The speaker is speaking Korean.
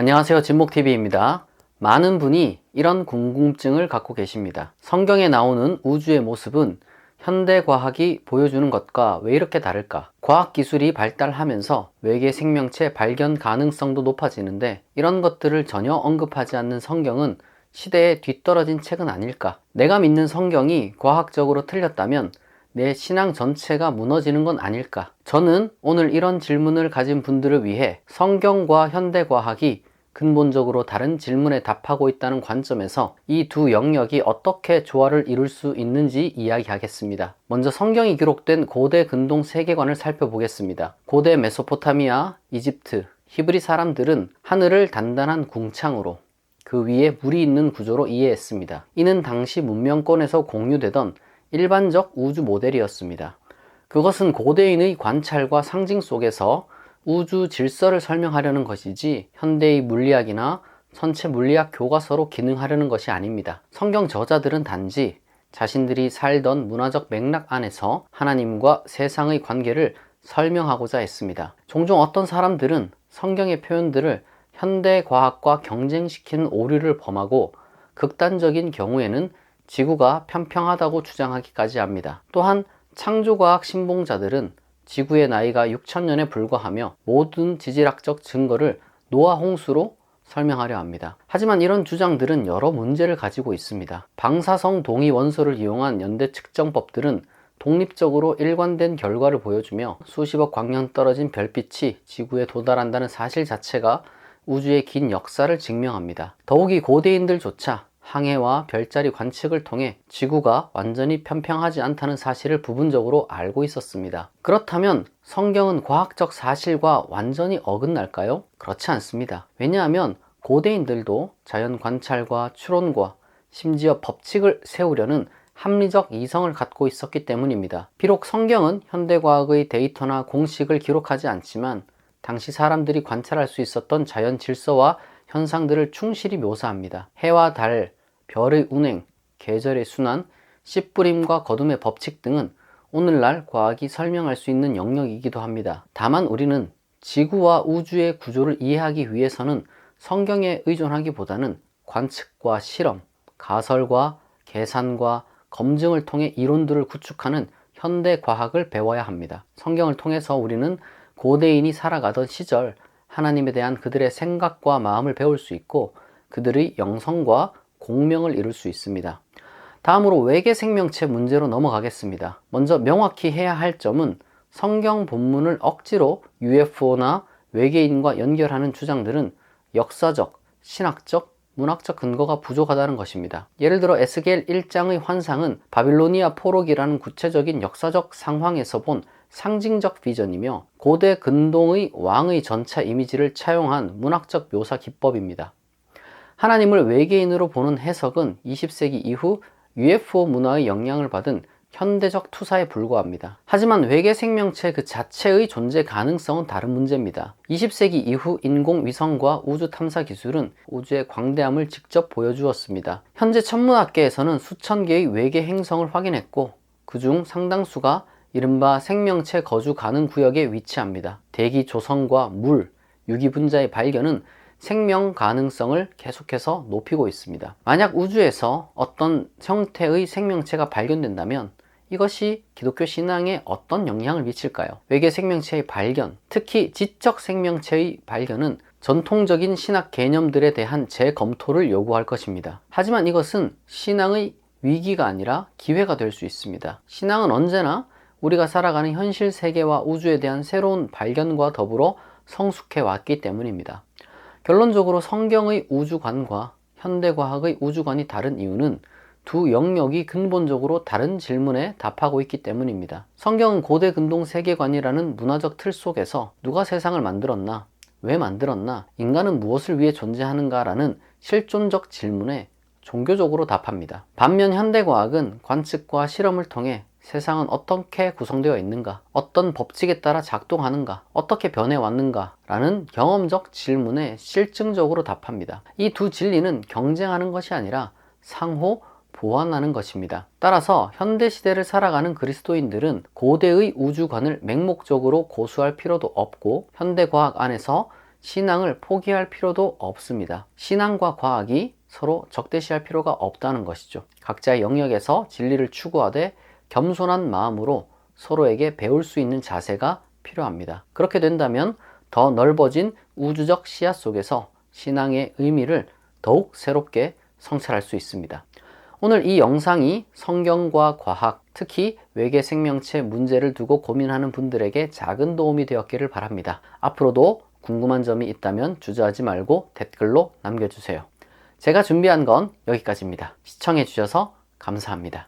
안녕하세요. 진목TV입니다. 많은 분이 이런 궁금증을 갖고 계십니다. 성경에 나오는 우주의 모습은 현대 과학이 보여주는 것과 왜 이렇게 다를까? 과학 기술이 발달하면서 외계 생명체 발견 가능성도 높아지는데 이런 것들을 전혀 언급하지 않는 성경은 시대에 뒤떨어진 책은 아닐까? 내가 믿는 성경이 과학적으로 틀렸다면 내 신앙 전체가 무너지는 건 아닐까? 저는 오늘 이런 질문을 가진 분들을 위해 성경과 현대과학이 근본적으로 다른 질문에 답하고 있다는 관점에서 이 두 영역이 어떻게 조화를 이룰 수 있는지 이야기하겠습니다. 먼저 성경이 기록된 고대 근동 세계관을 살펴보겠습니다. 고대 메소포타미아, 이집트, 히브리 사람들은 하늘을 단단한 궁창으로 그 위에 물이 있는 구조로 이해했습니다. 이는 당시 문명권에서 공유되던 일반적 우주 모델이었습니다. 그것은 고대인의 관찰과 상징 속에서 우주 질서를 설명하려는 것이지 현대의 물리학이나 전체 물리학 교과서로 기능하려는 것이 아닙니다. 성경 저자들은 단지 자신들이 살던 문화적 맥락 안에서 하나님과 세상의 관계를 설명하고자 했습니다. 종종 어떤 사람들은 성경의 표현들을 현대 과학과 경쟁시키는 오류를 범하고 극단적인 경우에는 지구가 편평하다고 주장하기까지 합니다. 또한 창조과학 신봉자들은 지구의 나이가 6천년에 불과하며 모든 지질학적 증거를 노아 홍수로 설명하려 합니다. 하지만 이런 주장들은 여러 문제를 가지고 있습니다. 방사성 동위 원소를 이용한 연대 측정법들은 독립적으로 일관된 결과를 보여주며 수십억 광년 떨어진 별빛이 지구에 도달한다는 사실 자체가 우주의 긴 역사를 증명합니다. 더욱이 고대인들조차 항해와 별자리 관측을 통해 지구가 완전히 편평하지 않다는 사실을 부분적으로 알고 있었습니다. 그렇다면 성경은 과학적 사실과 완전히 어긋날까요? 그렇지 않습니다. 왜냐하면 고대인들도 자연 관찰과 추론과 심지어 법칙을 세우려는 합리적 이성을 갖고 있었기 때문입니다. 비록 성경은 현대과학의 데이터나 공식을 기록하지 않지만 당시 사람들이 관찰할 수 있었던 자연 질서와 현상들을 충실히 묘사합니다. 해와 달, 별의 운행, 계절의 순환, 씨 뿌림과 거둠의 법칙 등은 오늘날 과학이 설명할 수 있는 영역이기도 합니다. 다만 우리는 지구와 우주의 구조를 이해하기 위해서는 성경에 의존하기보다는 관측과 실험, 가설과 계산과 검증을 통해 이론들을 구축하는 현대 과학을 배워야 합니다. 성경을 통해서 우리는 고대인이 살아가던 시절 하나님에 대한 그들의 생각과 마음을 배울 수 있고 그들의 영성과 공명을 이룰 수 있습니다. 다음으로 외계 생명체 문제로 넘어가겠습니다. 먼저 명확히 해야 할 점은 성경 본문을 억지로 UFO나 외계인과 연결하는 주장들은 역사적, 신학적, 문학적 근거가 부족하다는 것입니다. 예를 들어 에스겔 1장의 환상은 바빌로니아 포록이라는 구체적인 역사적 상황에서 본 상징적 비전이며 고대 근동의 왕의 전차 이미지를 차용한 문학적 묘사 기법입니다. 하나님을 외계인으로 보는 해석은 20세기 이후 UFO 문화의 영향을 받은 현대적 투사에 불과합니다. 하지만 외계 생명체 그 자체의 존재 가능성은 다른 문제입니다. 20세기 이후 인공위성과 우주 탐사 기술은 우주의 광대함을 직접 보여주었습니다. 현재 천문학계에서는 수천 개의 외계 행성을 확인했고 그중 상당수가 이른바 생명체 거주 가능 구역에 위치합니다. 대기 조성과 물, 유기분자의 발견은 생명 가능성을 계속해서 높이고 있습니다. 만약 우주에서 어떤 형태의 생명체가 발견된다면 이것이 기독교 신앙에 어떤 영향을 미칠까요? 외계 생명체의 발견, 특히 지적 생명체의 발견은 전통적인 신학 개념들에 대한 재검토를 요구할 것입니다. 하지만 이것은 신앙의 위기가 아니라 기회가 될 수 있습니다. 신앙은 언제나 우리가 살아가는 현실 세계와 우주에 대한 새로운 발견과 더불어 성숙해 왔기 때문입니다. 결론적으로 성경의 우주관과 현대과학의 우주관이 다른 이유는 두 영역이 근본적으로 다른 질문에 답하고 있기 때문입니다. 성경은 고대 근동 세계관이라는 문화적 틀 속에서 누가 세상을 만들었나, 왜 만들었나, 인간은 무엇을 위해 존재하는가라는 실존적 질문에 종교적으로 답합니다. 반면 현대과학은 관측과 실험을 통해 세상은 어떻게 구성되어 있는가, 어떤 법칙에 따라 작동하는가, 어떻게 변해왔는가 라는 경험적 질문에 실증적으로 답합니다. 이 두 진리는 경쟁하는 것이 아니라 상호 보완하는 것입니다. 따라서 현대 시대를 살아가는 그리스도인들은 고대의 우주관을 맹목적으로 고수할 필요도 없고 현대 과학 안에서 신앙을 포기할 필요도 없습니다. 신앙과 과학이 서로 적대시할 필요가 없다는 것이죠. 각자의 영역에서 진리를 추구하되 겸손한 마음으로 서로에게 배울 수 있는 자세가 필요합니다. 그렇게 된다면 더 넓어진 우주적 시야 속에서 신앙의 의미를 더욱 새롭게 성찰할 수 있습니다. 오늘 이 영상이 성경과 과학, 특히 외계 생명체 문제를 두고 고민하는 분들에게 작은 도움이 되었기를 바랍니다. 앞으로도 궁금한 점이 있다면 주저하지 말고 댓글로 남겨주세요. 제가 준비한 건 여기까지입니다. 시청해주셔서 감사합니다.